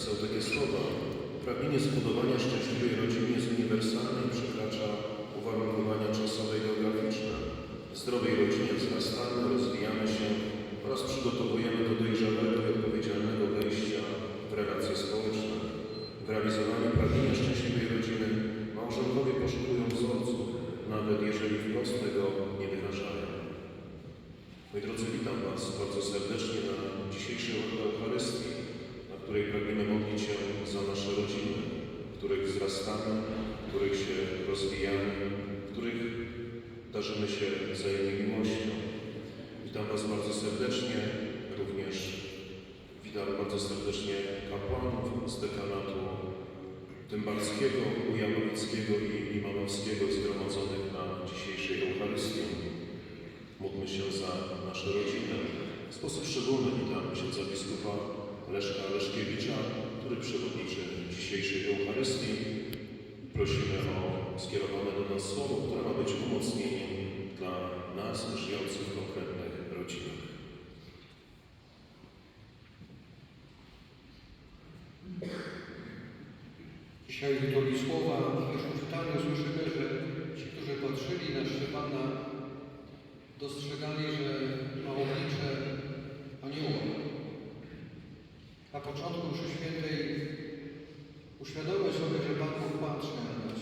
napisał takie słowa. Pragnienie zbudowania szczęśliwej rodziny jest uniwersalne i przekracza uwarunkowania czasowe i geograficzne. W zdrowej rodzinie wzrastamy, rozwijamy się oraz przygotowujemy do dojrzałego i odpowiedzialnego wejścia w relacje społeczne. W realizowaniu pragnienia szczęśliwej rodziny małżonkowie poszukują wzorców, nawet jeżeli wprost tego nie wyrażają. Moi drodzy, witam Was bardzo serdecznie na dzisiejszej Eucharystii, na której pragniemy modlić się za nasze rodziny, w których wzrastamy, w których się rozwijamy, w których darzymy się wzajemnie miłością. Witam Was bardzo serdecznie, również witam bardzo serdecznie kapłanów z dekanatu Tymbarskiego, Ujanowickiego i Limanowskiego zgromadzonych na dzisiejszej Eucharystii. Módlmy się za nasze rodziny. W sposób szczególny witam księdza biskupa Leszka Leszkiewicza, który przewodniczy dzisiejszej Eucharystii. Prosimy o skierowane do nas słowo, które ma być umocnieniem dla nas żyjących w konkretnych rodzinach. Dzisiaj w liturgii słowa pierwszym czytaniu słyszymy, że ci, którzy patrzyli na Szczepana, dostrzegali, że ma oblicze anioła. Na początku mszy świętej uświadommy sobie, że Pan Bóg patrzy na nas.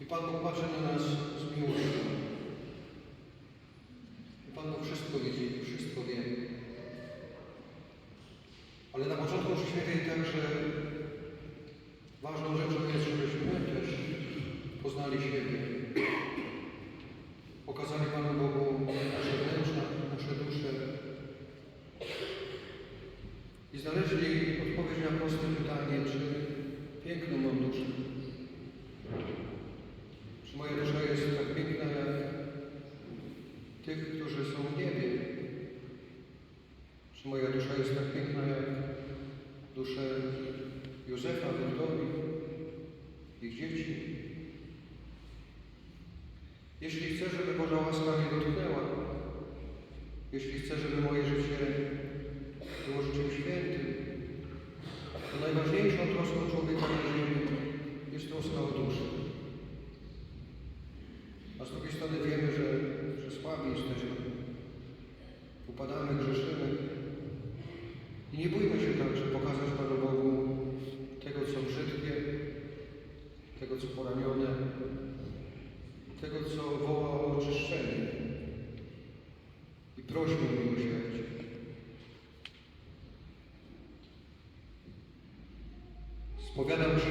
I Pan Bóg patrzy na nas z miłością. I Pan Bóg wszystko widzi, wszystko wie. Ale na początku mszy świętej także Ważną rzeczą jest, żebyśmy też poznali siebie. Pokazali Panu Bogu nasze wnętrza, nasze dusze. I znaleźli odpowiedź na proste pytanie, czy piękną mam duszę. Dusza jest tak piękna jak tych, którzy są w niebie? Czy moja dusza jest tak piękna jak dusze Józefa, Wiktorii, ich dzieci. Jeśli chcę, żeby Boża łaska mnie dotknęła, jeśli chcę, żeby moje życie było życiem świętym, to najważniejszą troską człowieka na ziemi jest troska o duszę. A z drugiej strony wiemy, że, że słabi jesteśmy, upadamy, grzeszymy. I nie bójmy się także pokazać Panu Bogu tego, co brzydkie, tego, co poranione, tego, co woła o oczyszczenie. I prośmy o miłosierdzie. Spowiadam